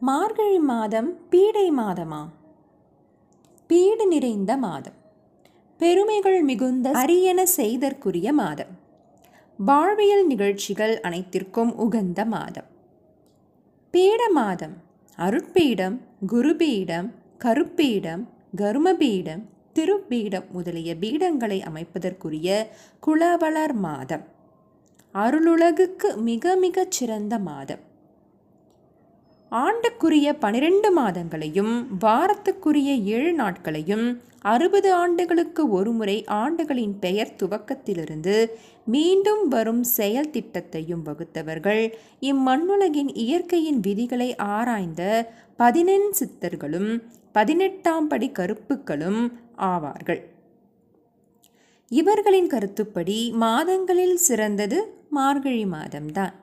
மார்கழி மாதம் பீடை மாதமா? பீடு நிறைந்த மாதம். பெருமைகள் மிகுந்த அரியன செய்தற்குரிய மாதம். வாழ்வியல் நிகழ்ச்சிகள் அனைத்திற்கும் உகந்த மாதம். பீட மாதம். அருட்பீடம் குருபீடம் கருப்பீடம் கருமபீடம் திருப்பீடம் முதலிய பீடங்களை அமைப்பதற்குரிய குளவளர் மாதம். அருளுலகுக்கு மிக மிகச் சிறந்த மாதம். ஆண்டுக்குரிய பனிரெண்டு மாதங்களையும் வாரத்துக்குரிய ஏழு நாட்களையும் அறுபது ஆண்டுகளுக்கு ஒருமுறை ஆண்டுகளின் பெயர் துவக்கத்திலிருந்து மீண்டும் வரும் செயல் திட்டத்தையும் வகுத்தவர்கள் இம்மண்ணுலகின் இயற்கையின் விதிகளை ஆராய்ந்த பதினெண் சித்தர்களும் பதினெட்டாம் படி கருப்புக்களும் ஆவார்கள். இவர்களின் கருத்துப்படி மாதங்களில் சிறந்தது மார்கழி மாதம்தான்.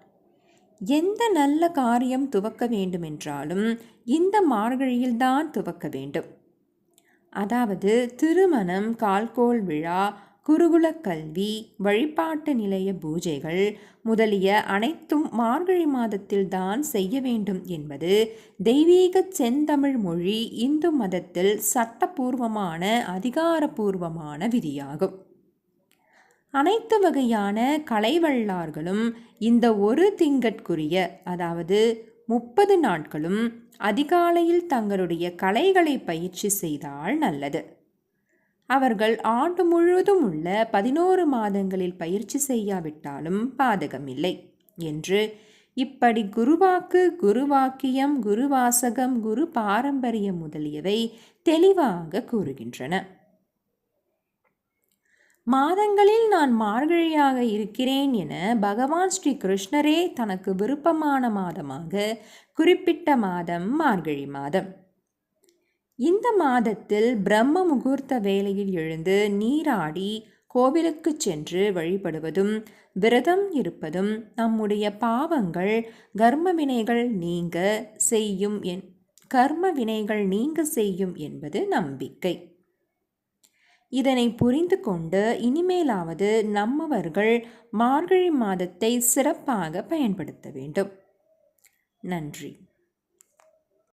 எந்த நல்ல காரியம் துவக்க வேண்டுமென்றாலும் இந்த மார்கழியில்தான் துவக்க வேண்டும். அதாவது திருமணம் கால்கோள் விழா குருகுல கல்வி வழிபாட்டு நிலைய பூஜைகள் முதலிய அனைத்தும் மார்கழி மாதத்தில்தான் செய்ய வேண்டும் என்பது தெய்வீக செந்தமிழ் மொழி இந்து மதத்தில் சட்டபூர்வமான அதிகாரபூர்வமான விதியாகும். அனைத்து வகையான கலைவல்லார்களும் இந்த ஒரு திங்கட்குரிய அதாவது முப்பது நாட்களும் அதிகாலையில் தங்களுடைய கலைகளை பயிற்சி செய்தால் நல்லது. அவர்கள் ஆண்டு முழுவதும் உள்ள பதினோரு மாதங்களில் பயிற்சி செய்யாவிட்டாலும் பாதகமில்லை என்று இப்படி குருவாக்கு குருவாக்கியம் குருவாசகம் குரு பாரம்பரியம் முதலியவை தெளிவாக கூறுகின்றன. மாதங்களில் நான் மார்கழியாக இருக்கிறேன் என பகவான் ஸ்ரீ கிருஷ்ணரே தனக்கு விருப்பமான மாதமாக குறிப்பிட்ட மாதம் மார்கழி மாதம். இந்த மாதத்தில் பிரம்ம முகூர்த்த வேலையில் எழுந்து நீராடி கோவிலுக்கு சென்று வழிபடுவதும் விரதம் இருப்பதும் நம்முடைய பாவங்கள் கர்ம வினைகள் நீங்க செய்யும் என் கர்ம வினைகள் நீங்க செய்யும் என்பது நம்பிக்கை. இதனை புரிந்து கொண்டு இனிமேலாவது நம்மவர்கள் மார்கழி மாதத்தை சிறப்பாக பயன்படுத்த வேண்டும். நன்றி.